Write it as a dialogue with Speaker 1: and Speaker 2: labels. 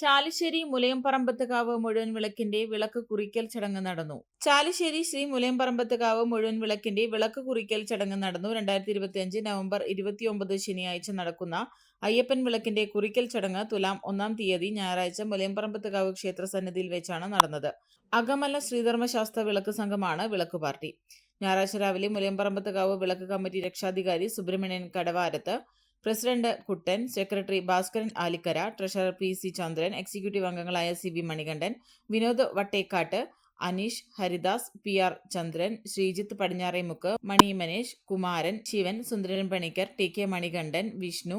Speaker 1: ചാലിശ്ശേരി മുലയംപറമ്പത്തുകാവ് മുഴുവൻ വിളക്കിന്റെ വിളക്ക് കുറിക്കൽ ചടങ്ങ് നടന്നു. ചാലിശ്ശേരി ശ്രീ മുലയംപറമ്പത്തുകാവ് മുഴുവൻ വിളക്കിന്റെ വിളക്ക് കുറിക്കൽ ചടങ്ങ് നടന്നു. രണ്ടായിരത്തി ഇരുപത്തിയഞ്ച് നവംബർ ഇരുപത്തിയൊമ്പത് ശനിയാഴ്ച നടക്കുന്ന അയ്യപ്പൻ വിളക്കിന്റെ കുറിക്കൽ ചടങ്ങ് തുലാം ഒന്നാം തീയതി ഞായറാഴ്ച മുലയംപറമ്പത്തുകാവ് ക്ഷേത്ര സന്നിധിയിൽ വെച്ചാണ് നടന്നത്. അകമല ശ്രീധർമ്മശാസ്ത്ര വിളക്ക് സംഘമാണ് വിളക്ക് പാർട്ടി. ഞായറാഴ്ച രാവിലെ മുലയംപറമ്പത്തുകാവ് വിളക്ക് കമ്മിറ്റി രക്ഷാധികാരി Subrahmanyan Kadavarath president Kuttan secretary Bhaskaran Alikkara treasurer P C Chandran executive അംഗങ്ങളായ C V Manikandan Vinod Vattekkat Aneesh Haridas P R Chandran Sreejith Padinjaremukku Mani Manesh Kumaran Shivan Sundaran Panicker T K Manikandan Vishnu